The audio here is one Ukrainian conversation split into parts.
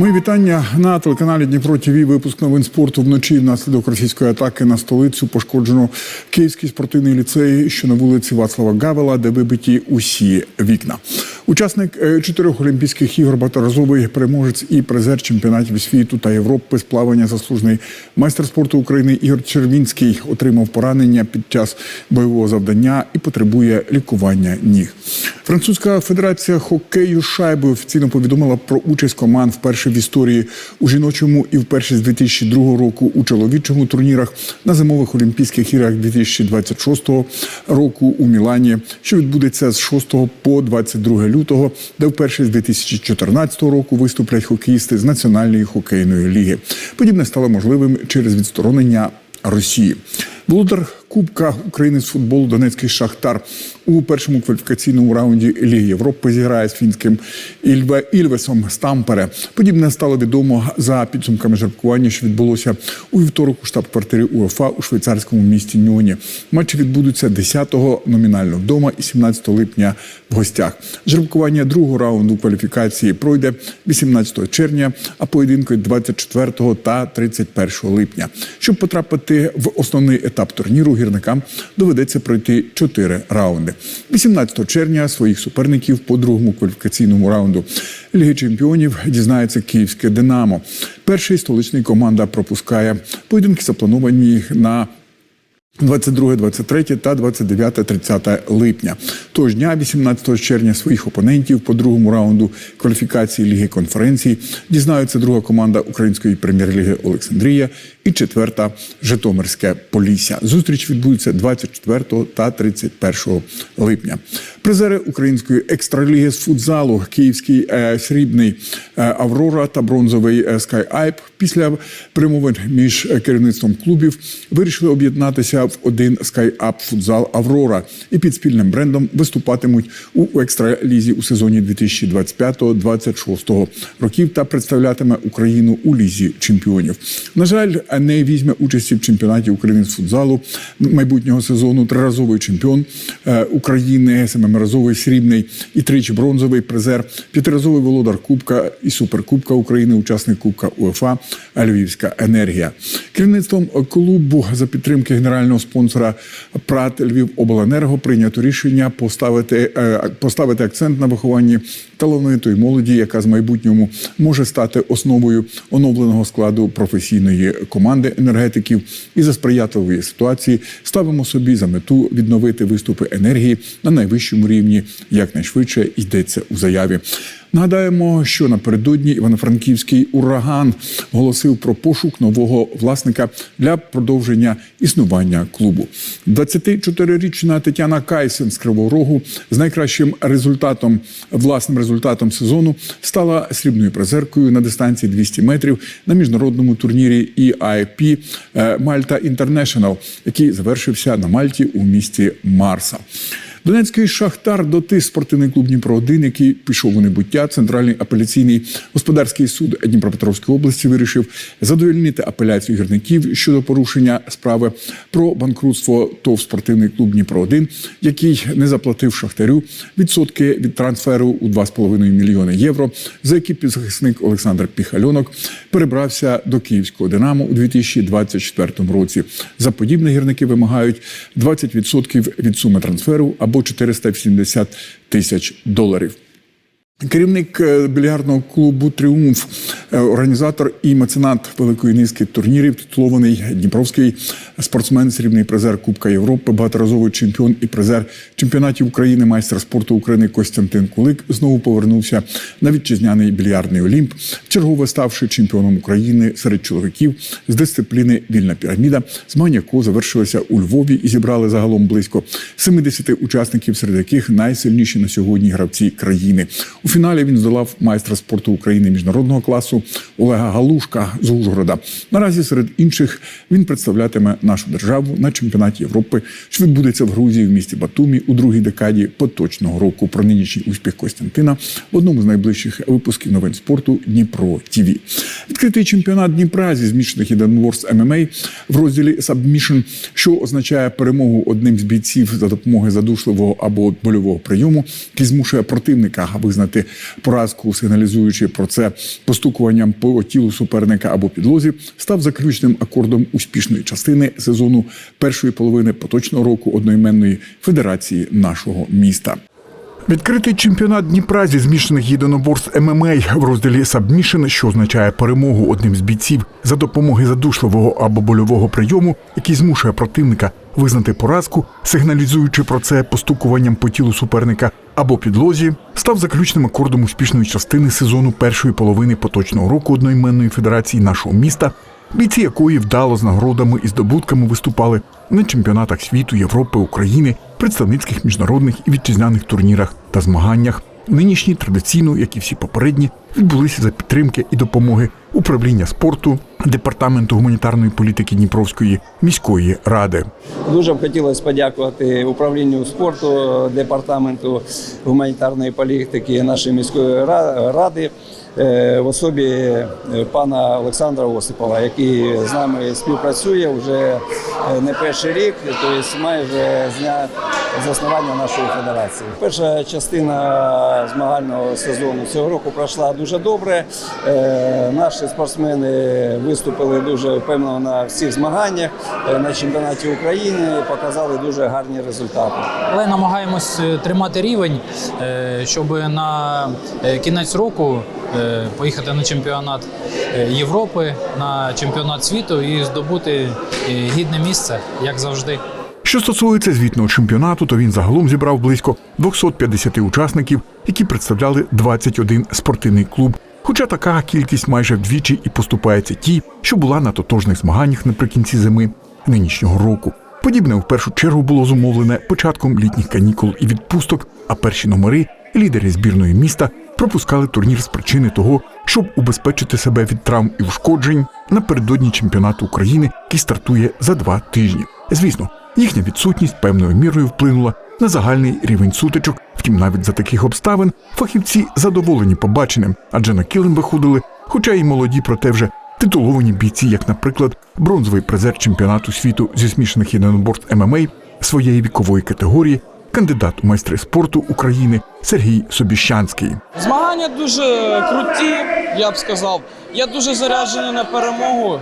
Мої вітання на телеканалі Дніпро ТВ. Випуск новин спорту вночі внаслідок російської атаки на столицю пошкоджено Київський спортивний ліцей, що на вулиці Вацлава Гавела, де вибиті усі вікна. Учасник е, чотирьох Олімпійських ігор, багаторазовий переможець і призер чемпіонатів світу та Європи з плавання заслужений майстер спорту України Ігор Червінський отримав поранення під час бойового завдання і потребує лікування ніг. Французька федерація хокею шайби офіційно повідомила про участь команд вперше в історії у жіночому і вперше з 2002 року у чоловічому турнірах на зимових Олімпійських іграх 2026 року у Мілані, що відбудеться з 6 по 22 лютого, де вперше з 2014 року виступлять хокеїсти з Національної хокейної ліги. Подібне стало можливим через відсторонення Росії. Володар Кубка України з футболу Донецький Шахтар у першому кваліфікаційному раунді Ліги Європи зіграє з фінським Ільве Ільвесом Стампере. Подібне стало відомо за підсумками жеребкування, що відбулося у вівторок у штаб-квартирі УЄФА у швейцарському місті Ньоні. Матчі відбудуться 10-го номінально вдома і 17 липня в гостях. Жеребкування другого раунду кваліфікації пройде 18 червня, а поєдинки 24 та 31 липня. Щоб потрапити в основний етап турніру, гірникам доведеться пройти чотири раунди. 18 червня своїх суперників по другому кваліфікаційному раунду Ліги Чемпіонів дізнається київське Динамо. Перший столичний команда пропускає поєдинки, заплановані на 22, 23 та 29, 30 липня. Тож дня 18 червня своїх опонентів по другому раунду кваліфікації Ліги конференції дізнаються друга команда Української прем'єр-ліги Олександрія і четверта Житомирське Полісся. Зустріч відбудеться 24 та 31 липня. Призери української екстраліги з футзалу Київський е, срібний е, Аврора та бронзовий е, Скай Айп після перемовин між е, керівництвом клубів вирішили об'єднатися в один Up футзал Аврора і під спільним брендом виступатимуть у екстралізі у сезоні 2025-2026 років та представлятиме Україну у лізі чемпіонів. На жаль, не візьме участі в чемпіонаті України з футзалу майбутнього сезону. Триразовий чемпіон е, України, семиразовий срібний і тричі бронзовий призер, п'ятиразовий володар Кубка і Суперкубка України, учасник Кубка УЕФА Львівська енергія. Керівництвом клубу за підтримки генерального спонсора ПРАТ Львівобленерго прийнято рішення поставити, е, поставити акцент на вихованні талановитої молоді, яка з майбутньому може стати основою оновленого складу професійної команди енергетиків. І за сприятливої ситуації ставимо собі за мету відновити виступи енергії на найвищому рівні якнайшвидше йдеться у заяві. Нагадаємо, що напередодні Івано-Франківський ураган оголосив про пошук нового власника для продовження існування клубу. 24-річна Тетяна Кайсен з Кривого Рогу з найкращим результатом, власним результатом сезону стала срібною призеркою на дистанції 200 метрів на міжнародному турнірі EIP Мальта Інтернешнл, який завершився на Мальті у місті Марса. Донецький шахтар дотис спортивний клуб Дніпро 1 який пішов у небуття. Центральний апеляційний господарський суд Дніпропетровської області вирішив задовольнити апеляцію гірників щодо порушення справи про банкрутство ТОВ спортивний клуб Дніпро 1 який не заплатив шахтарю відсотки від трансферу у 2,5 мільйони євро, за які підзахисник Олександр Піхальонок перебрався до київського Динамо у 2024 році. За подібне гірники вимагають 20% від суми трансферу або 470 тисяч доларів. Керівник е, більярдного клубу Тріумф, е, організатор і меценат великої низки турнірів, титулований Дніпровський спортсмен, срібний призер Кубка Європи, багаторазовий чемпіон і призер чемпіонатів України, майстер спорту України Костянтин Кулик знову повернувся на вітчизняний більярдний Олімп, чергове ставши чемпіоном України серед чоловіків з дисципліни Вільна піраміда, змагання якого завершилися у Львові і зібрали загалом близько 70 учасників, серед яких найсильніші на сьогодні гравці країни. Фіналі він здолав майстра спорту України міжнародного класу Олега Галушка з Ужгорода. Наразі серед інших він представлятиме нашу державу на чемпіонаті Європи, що відбудеться в Грузії в місті Батумі у другій декаді поточного року. Про нинішній успіх Костянтина в одному з найближчих випусків новин спорту Дніпро ТІВІ. Відкритий чемпіонат Дніпра зі змішаних єдиноборств ММА в розділі Submission, що означає перемогу одним з бійців за допомогою задушливого або больового прийому, який змушує противника визнати витерпіти поразку, сигналізуючи про це постукуванням по тілу суперника або підлозі, став заключним акордом успішної частини сезону першої половини поточного року одноіменної федерації нашого міста. Відкритий чемпіонат Дніпра зі змішаних єдиноборств ММА в розділі Сабмішен, що означає перемогу одним з бійців за допомоги задушливого або больового прийому, який змушує противника визнати поразку, сигналізуючи про це постукуванням по тілу суперника або підлозі, став заключним акордом успішної частини сезону першої половини поточного року одноіменної федерації нашого міста, бійці якої вдало з нагородами і здобутками виступали на чемпіонатах світу, Європи, України, представницьких міжнародних і вітчизняних турнірах та змаганнях. Нинішні традиційно, як і всі попередні, відбулися за підтримки і допомоги управління спорту, департаменту гуманітарної політики Дніпровської міської ради. Дуже б хотілося подякувати управлінню спорту, департаменту гуманітарної політики нашої міської ра- ради. е, В особі е, пана Олександра Осипова, який з нами співпрацює вже е, не перший рік, тобто майже з дня заснування нашої федерації. Перша частина змагального сезону цього року пройшла дуже добре. Е, Наші спортсмени виступили дуже впевнено на всіх змаганнях е, на чемпіонаті України, показали дуже гарні результати. Але намагаємось е, тримати рівень, щоб на кінець року поїхати на чемпіонат Європи, на чемпіонат світу і здобути гідне місце, як завжди. Що стосується звітного чемпіонату, то він загалом зібрав близько 250 учасників, які представляли 21 спортивний клуб. Хоча така кількість майже вдвічі і поступається тій, що була на тотожних змаганнях наприкінці зими нинішнього року. Подібне в першу чергу було зумовлене початком літніх канікул і відпусток, а перші номери лідери збірної міста пропускали турнір з причини того, щоб убезпечити себе від травм і ушкоджень напередодні чемпіонату України, який стартує за два тижні. Звісно, їхня відсутність певною мірою вплинула на загальний рівень сутичок. Втім, навіть за таких обставин фахівці задоволені побаченим, адже на килим виходили, хоча й молоді, проте вже титуловані бійці, як, наприклад, бронзовий призер чемпіонату світу зі смішаних єдиноборств ММА своєї вікової категорії, кандидат у майстри спорту України Сергій Собіщанський. Змагання дуже круті, я б сказав. Я дуже заряджений на перемогу,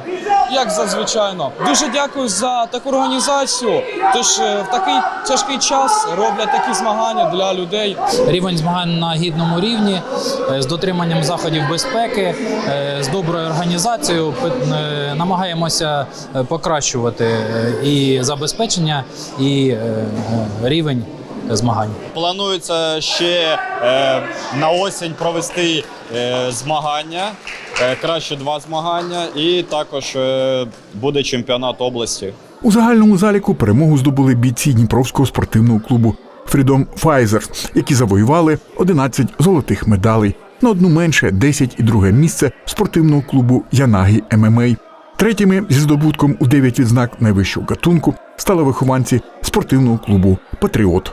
як зазвичайно. Дуже дякую за таку організацію. Тож е, в такий тяжкий час роблять такі змагання для людей. Рівень змагань на гідному рівні е, з дотриманням заходів безпеки, е, з доброю організацією. Намагаємося покращувати і забезпечення, і рівень змагань. Планується ще е, на осінь провести е, змагання, е, краще два змагання, і також е, буде чемпіонат області. У загальному заліку перемогу здобули бійці Дніпровського спортивного клубу Freedom Fighters, які завоювали 11 золотих медалей. На одну менше 10 і друге місце спортивного клубу Янагі ММА. Третіми зі здобутком у 9 відзнак найвищого гатунку стали вихованці спортивного клубу Патріот.